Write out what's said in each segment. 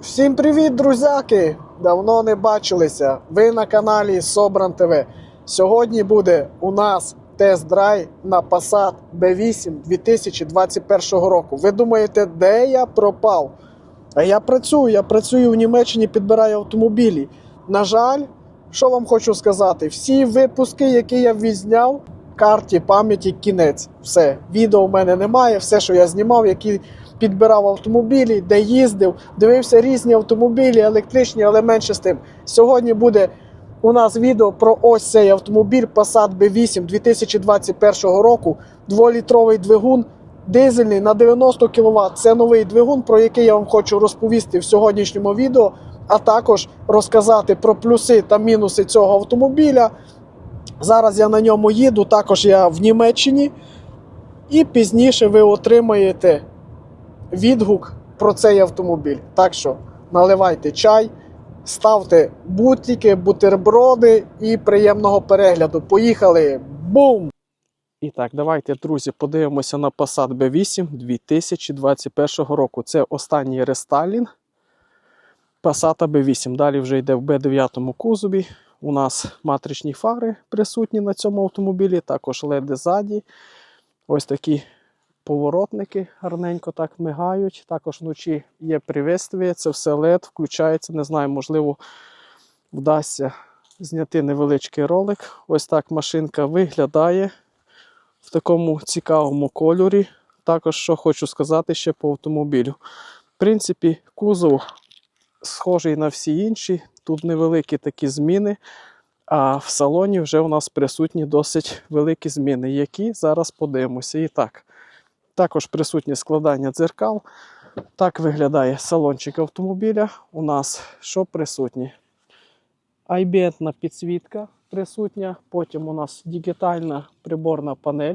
Всім привіт, друзяки! Давно не бачилися. Ви на каналі Собран ТВ. Сьогодні буде у нас тест-драйв на Passat B8 2021 року. Ви думаєте, де я пропав? А я працюю, я працюю в Німеччині, підбираю автомобілі. На жаль, що вам хочу сказати, всі випуски, які я відзняв, карті пам'яті кінець. Все, відео в мене немає. Все, що я знімав, які підбирав автомобілі, де їздив, дивився різні автомобілі, електричні, але менше з тим. Сьогодні буде у нас відео про ось цей автомобіль Passat B8 2021 року, 2-літровий двигун. Дизельний на 90 кВт. Це новий двигун, про який я вам хочу розповісти в сьогоднішньому відео, а також розказати про плюси та мінуси цього автомобіля. Зараз я на ньому їду, також я в Німеччині. І пізніше ви отримаєте відгук про цей автомобіль. Так що наливайте чай, ставте бутики, бутерброди і приємного перегляду. Поїхали! Бум! І так, давайте, друзі, подивимося на Passat B8 2021 року. Це останній рестайлінг Passat B8. Далі вже йде в B9 кузові. У нас матричні фари присутні на цьому автомобілі, також леди ззаді. Ось такі поворотники гарненько так мигають. Також вночі є привестові, це все LED, включається. Не знаю, можливо, вдасться зняти невеличкий ролик. Ось так машинка виглядає в такому цікавому кольорі. Також що хочу сказати ще по автомобілю. В принципі, кузов схожий на всі інші. Тут невеликі такі зміни. А в салоні вже у нас присутні досить великі зміни, які зараз подивимося. І так, також присутнє складання дзеркал. Так виглядає салончик автомобіля. У нас що присутні? Айбентна підсвітка присутня. Потім у нас дигітальна приборна панель.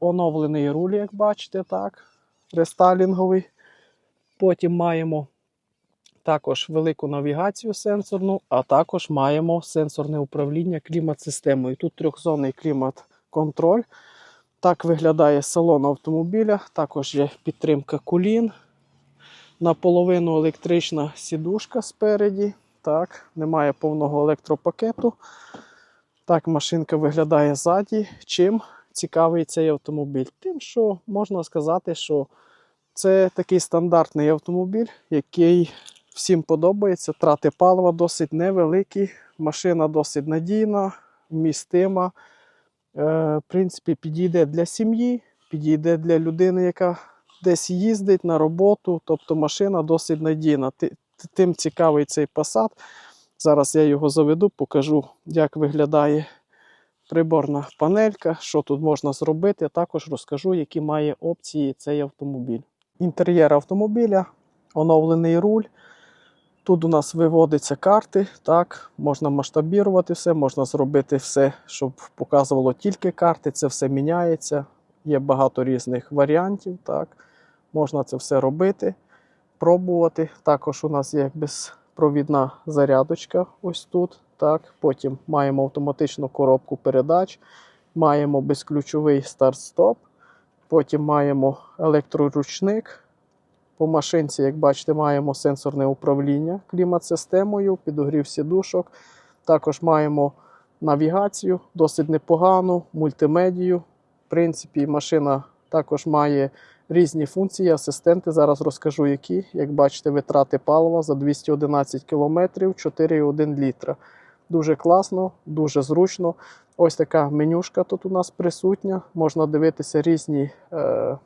Оновлений руль, як бачите, так, рестайлінговий. Потім маємо також велику навігацію сенсорну, а також маємо сенсорне управління клімат-системою. Тут трьохзонний клімат-контроль. Так виглядає салон автомобіля. Також є підтримка кулін. Наполовину електрична сідушка спереді. Так, немає повного електропакету. Так, машинка виглядає ззаді. Чим цікавий цей автомобіль? Тим, що можна сказати, що це такий стандартний автомобіль, який всім подобається. Трати палива досить невеликі, машина досить надійна, вмістима. Е, в принципі, підійде для сім'ї, підійде для людини, яка десь їздить на роботу. Тобто машина досить надійна. Тим цікавий цей Passat. Зараз я його заведу, покажу, як виглядає приборна панелька, що тут можна зробити. Також розкажу, які має опції цей автомобіль. Інтер'єр автомобіля, оновлений руль. Тут у нас виводяться карти, так, можна масштабірувати все, можна зробити все, щоб показувало тільки карти, це все міняється. Є багато різних варіантів, так. Можна це все робити, пробувати. Також у нас є безпровідна зарядочка ось тут. Так. Потім маємо автоматичну коробку передач, маємо безключовий старт-стоп, потім маємо електроручник. По машинці, як бачите, маємо сенсорне управління клімат-системою, підогрів сідушок. Також маємо навігацію, досить непогану, мультимедію. В принципі, машина також має різні функції, асистенти. Зараз розкажу, які. Як бачите, витрати палива за 211 км 4,1 літра. Дуже класно, дуже зручно. Ось така менюшка тут у нас присутня. Можна дивитися різні. Е,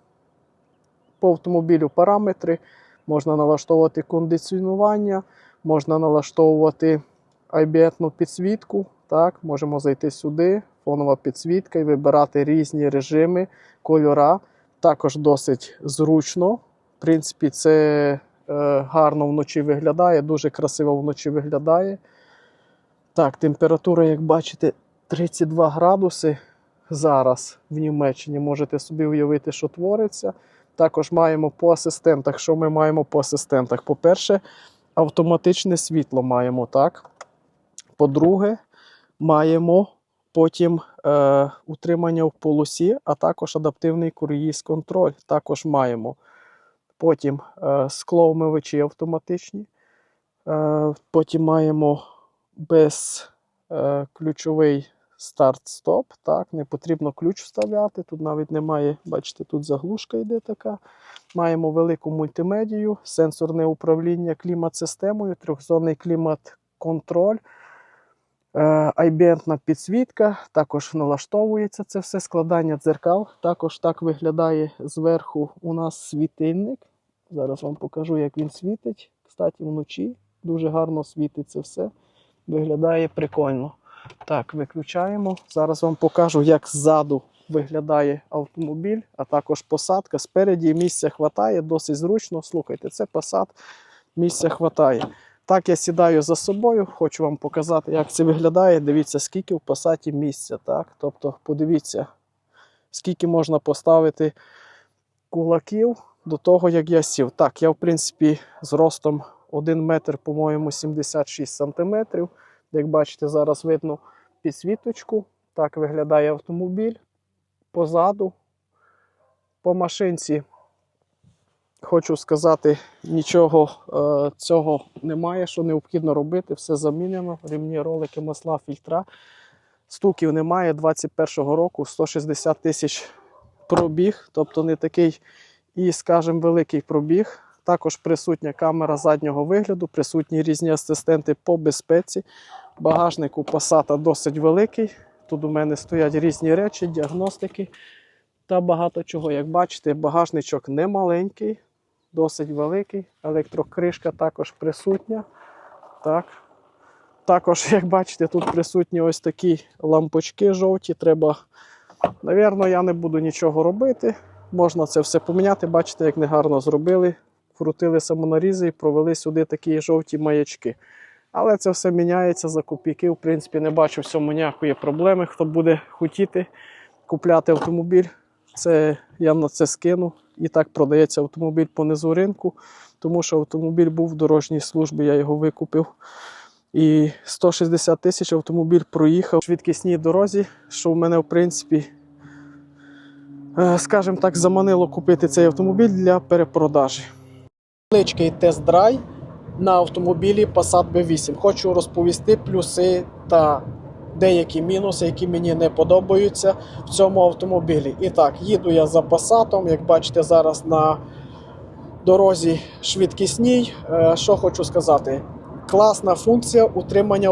по автомобілю параметри, можна налаштовувати кондиціонування, можна налаштовувати айбіетну підсвітку. Так, Можемо зайти сюди, фонова підсвітка і вибирати різні режими, кольора. Також досить зручно. В принципі, це е, гарно вночі виглядає, дуже красиво вночі виглядає. Так, температура, як бачите, 32 градуси зараз в Німеччині. Можете собі уявити, що твориться. Також маємо по асистентах. Що ми маємо по асистентах? По-перше, автоматичне світло маємо, так? По-друге, маємо потім е, утримання в полосі, а також адаптивний круїз контроль. Також маємо. Потім е, склоумивачі автоматичні. Е, потім маємо безключовий старт-стоп. Так, не потрібно ключ вставляти. Тут навіть немає, бачите, тут заглушка йде така. Маємо велику мультимедію, сенсорне управління клімат-системою, трьохзонний клімат-контроль. Е, Айбієнтна підсвітка, також налаштовується це все, складання дзеркал. Також так виглядає зверху у нас світильник. Зараз вам покажу, як він світить. Кстати, вночі дуже гарно світить це все. Виглядає прикольно. Так, виключаємо. Зараз вам покажу, як ззаду виглядає автомобіль, а також посадка. Спереді місця хватає, досить зручно. Слухайте, це посад, місця хватає. Так, я сідаю за собою, хочу вам показати, як це виглядає. Дивіться, скільки в посаді місця. Так? Тобто, подивіться, скільки можна поставити кулаків до того, як я сів. Так, я, в принципі, з ростом 1 метр, по-моєму, 76 сантиметрів. Як бачите, зараз видно підсвіточку. Так виглядає автомобіль. Позаду. По машинці хочу сказати, нічого е, цього немає, що необхідно робити. Все замінено. Рівні ролики, масла, фільтра. Стуків немає. 21-го року 160 тисяч пробіг, тобто не такий і, скажімо, великий пробіг. Також присутня камера заднього вигляду, присутні різні асистенти по безпеці. Багажник у Passat досить великий. Тут у мене стоять різні речі, діагностики та багато чого. Як бачите, багажничок не маленький, досить великий. Електрокришка також присутня. Так. Також, як бачите, тут присутні ось такі лампочки жовті. Треба, навірно, я не буду нічого робити. Можна це все поміняти. Бачите, як негарно зробили. Крутили самонарізи і провели сюди такі жовті маячки. Але це все міняється за копійки. В принципі, не бачу в цьому ніякої проблеми. Хто буде хотіти купляти автомобіль, це я на це скину. І так продається автомобіль по низу ринку, тому що автомобіль був в дорожній службі, я його викупив. І 160 тисяч автомобіль проїхав в швидкісній дорозі, що в мене, в принципі, е, скажімо так, заманило купити цей автомобіль для перепродажі. Невеличкий тест-драйв на автомобілі Passat B8. Хочу розповісти плюси та деякі мінуси, які мені не подобаються в цьому автомобілі. І так, їду я за Passat, як бачите, зараз на дорозі швидкісній. Е, Що хочу сказати? Класна функція утримання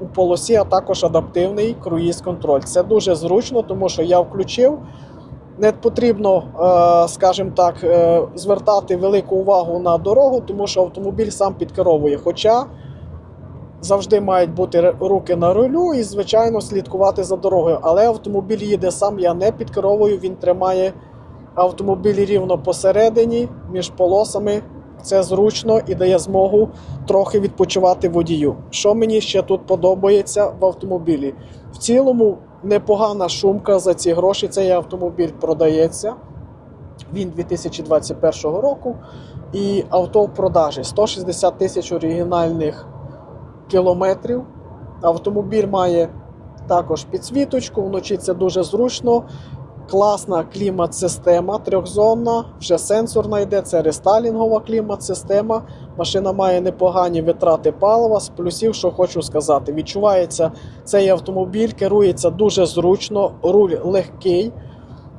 у полосі, а також адаптивний круїз-контроль. Це дуже зручно, тому що я включив. Не потрібно, е, скажімо так, е, звертати велику увагу на дорогу, тому що автомобіль сам підкеровує. Хоча завжди мають бути руки на рулю і, звичайно, слідкувати за дорогою. Але автомобіль їде сам, я не підкеровую, він тримає автомобіль рівно посередині, між полосами. Це зручно і дає змогу трохи відпочивати водію. Що мені ще тут подобається в автомобілі? В цілому непогана шумка за ці гроші. Цей автомобіль продається. Він 2021 року. І авто в продажі 160 тисяч оригінальних кілометрів. Автомобіль має також підсвіточку, вночі це дуже зручно. Класна клімат-система трьохзонна, вже сенсорна йде, це рестайлінгова клімат-система. Машина має непогані витрати палива. З плюсів, що хочу сказати, відчувається цей автомобіль, керується дуже зручно, руль легкий.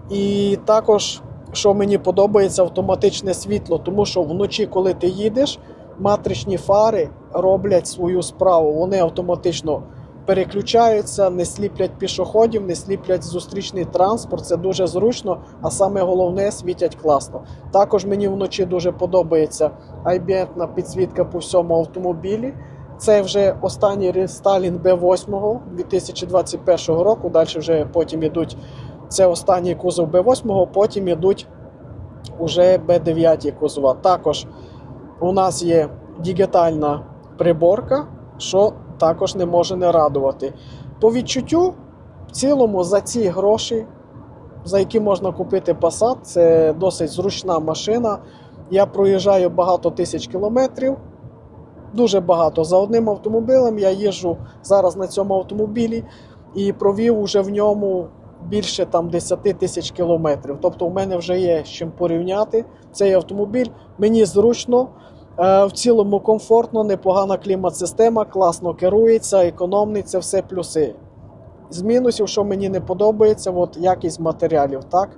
І також, що мені подобається, автоматичне світло, тому що вночі, коли ти їдеш, матричні фари роблять свою справу. Вони автоматично переключаються, не сліплять пішоходів, не сліплять зустрічний транспорт. Це дуже зручно, а саме головне світять класно. Також мені вночі дуже подобається айбієнтна підсвітка по всьому автомобілі. Це вже останній рестайлінг B8 2021 року. Далі вже потім йдуть. Це останній кузов B8, потім йдуть уже B9 кузова. Також у нас є дігітальна приборка, що також не може не радувати. По відчуттю, в цілому, за ці гроші, за які можна купити Passat, це досить зручна машина. Я проїжджаю багато тисяч кілометрів. Дуже багато за одним автомобілем. Я їжджу зараз на цьому автомобілі і провів уже в ньому більше там 10 тисяч кілометрів. Тобто, у мене вже є з чим порівняти цей автомобіль. Мені зручно, в цілому комфортно, непогана клімат-система, класно керується, економний це все плюси. З мінусів, що мені не подобається, от якість матеріалів. Так?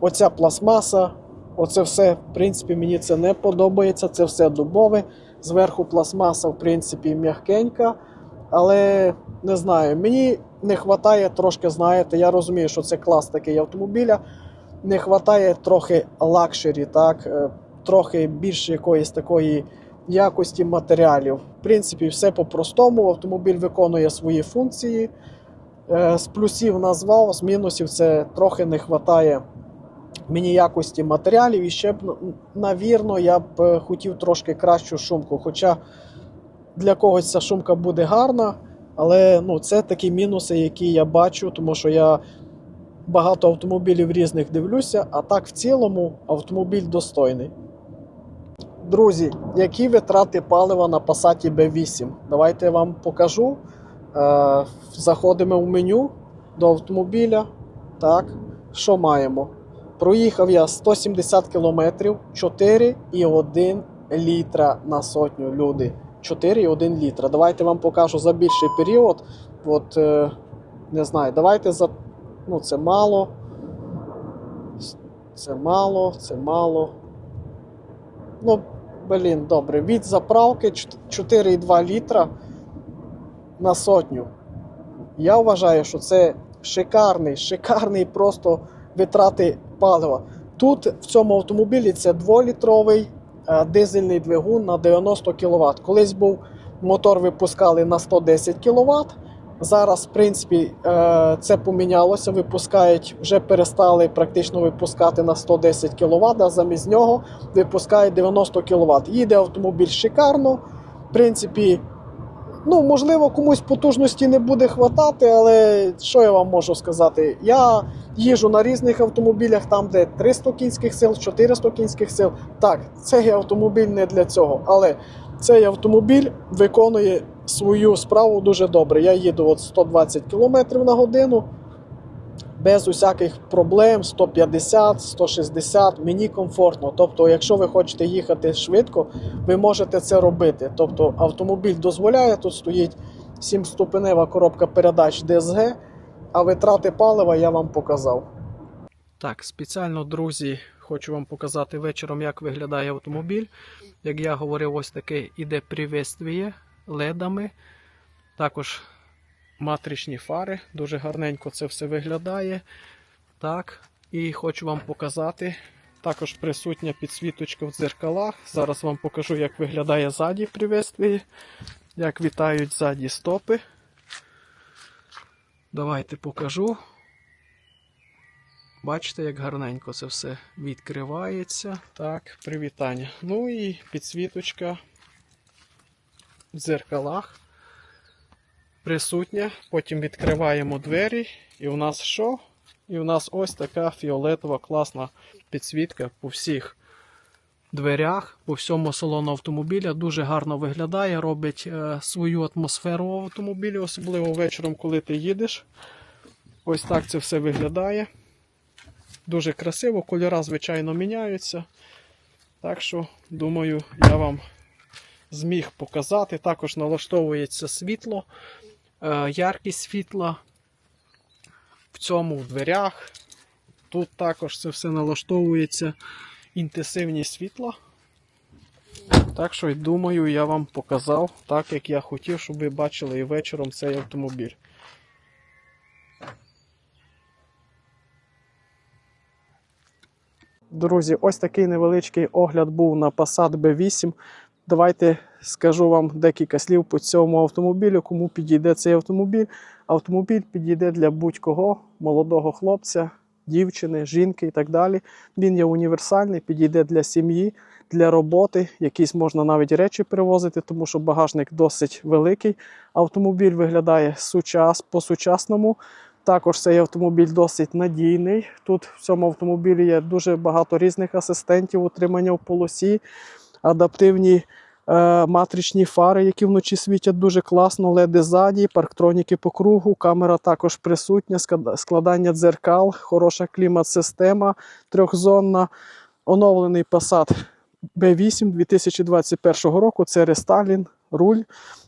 Оця пластмаса, оце все, в принципі, мені це не подобається. Це все дубове. Зверху пластмаса, в принципі, м'якенька. Але не знаю, мені не вистачає трошки, знаєте, я розумію, що це клас такий автомобіля. Не вистачає трохи лакшері, так, е, трохи більше якоїсь такої якості матеріалів. В принципі, все по-простому. Автомобіль виконує свої функції. Е, З плюсів назвав, з мінусів це трохи не вистачає мені якості матеріалів. І ще б, навірно, я б е, хотів трошки кращу шумку. Хоча для когось ця шумка буде гарна, але ну, це такі мінуси, які я бачу, тому що я багато автомобілів різних дивлюся, а так в цілому автомобіль достойний. Друзі, які витрати палива на Passat B8? Давайте я вам покажу. Е, Заходимо в меню до автомобіля. Так, що маємо? Проїхав я 170 км, 4,1 літра на сотню люди. 4,1 літра. Давайте вам покажу за більший період. От, е, не знаю, давайте за. Ну, це мало. Це мало, це мало. Ну, блін, добре. Від заправки чт- 4,2 літра на сотню. Я вважаю, що це шикарний, шикарний просто витрати палива. Тут в цьому автомобілі це 2-літровий е, дизельний двигун на 90 кВт. Колись був мотор випускали на 110 кВт. Зараз, в принципі, е, це помінялося. Випускають, вже перестали практично випускати на 110 кВт, а замість нього випускають 90 кВт. Їде автомобіль шикарно. В принципі, ну, можливо, комусь потужності не буде хватати, але що я вам можу сказати? Я їжу на різних автомобілях, там, де 300 кінських сил, 400 кінських сил. Так, цей автомобіль не для цього, але цей автомобіль виконує свою справу дуже добре. Я їду от 120 км на годину. Без усяких проблем 150, 160, мені комфортно. Тобто, якщо ви хочете їхати швидко, ви можете це робити. Тобто автомобіль дозволяє, тут стоїть 7-ступенева коробка передач DSG, а витрати палива я вам показав. Так, спеціально, друзі, хочу вам показати вечором, як виглядає автомобіль. Як я говорив, ось таке іде привествіє ледами. Також матричні фари. Дуже гарненько це все виглядає. Так, і хочу вам показати. Також присутня підсвіточка в дзеркалах. Зараз вам покажу, як виглядає ззаді привествіє, як вітають ззаді стопи. Давайте покажу. Бачите, як гарненько це все відкривається. Так, привітання. Ну і підсвіточка в дзеркалах присутня. Потім відкриваємо двері, і в нас що? І в нас ось така фіолетова класна підсвітка по всіх дверях, по всьому салону автомобіля. Дуже гарно виглядає, робить е, свою атмосферу в автомобілі, особливо вечором, коли ти їдеш. Ось так це все виглядає. Дуже красиво, кольора, звичайно, міняються. Так що, думаю, я вам зміг показати. Також налаштовується світло, е, яркість світла в цьому в дверях. Тут також це все налаштовується інтенсивність світла. Так що, думаю, я вам показав так, як я хотів, щоб ви бачили і вечором цей автомобіль. Друзі, ось такий невеличкий огляд був на Passat B8. Давайте скажу вам декілька слів по цьому автомобілю, кому підійде цей автомобіль. Автомобіль підійде для будь-кого, молодого хлопця, дівчини, жінки і так далі. Він є універсальний, підійде для сім'ї, для роботи. Якісь можна навіть речі перевозити, тому що багажник досить великий. Автомобіль виглядає сучас, по-сучасному. Також цей автомобіль досить надійний. Тут в цьому автомобілі є дуже багато різних асистентів, утримання в полосі, адаптивні Е, матричні фари, які вночі світять дуже класно, леди ззаді, парктроніки по кругу, камера також присутня, склад- складання дзеркал, хороша клімат-система трьохзонна, оновлений Passat B8 2021 року. Це рестайлінг, руль.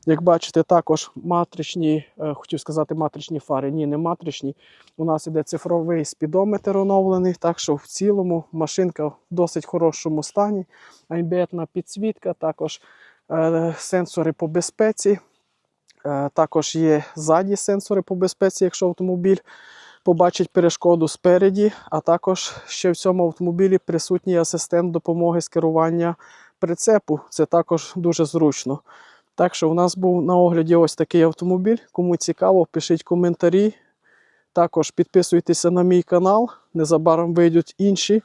Як бачите, також матричні, е, хотів сказати, матричні фари. Ні, не матричні. У нас іде цифровий спідометр оновлений, так що в цілому машинка в досить хорошому стані. Амбієнтна підсвітка, також е, сенсори по безпеці. Е, також є ззаді сенсори по безпеці, якщо автомобіль побачить перешкоду спереді, а також ще в цьому автомобілі присутній асистент допомоги з керування прицепу. Це також дуже зручно. Так що у нас був на огляді ось такий автомобіль. Кому цікаво, пишіть коментарі. Також підписуйтеся на мій канал. Незабаром вийдуть інші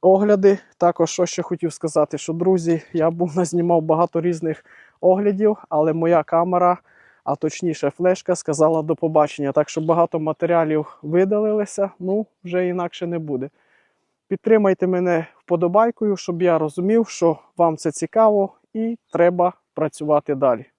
огляди. Також, що ще хотів сказати, що друзі, я був назнімав багато різних оглядів, але моя камера, а точніше флешка, сказала до побачення. Так що багато матеріалів видалилися, ну вже інакше не буде. Підтримайте мене вподобайкою, щоб я розумів, що вам це цікаво і треба працювати далі.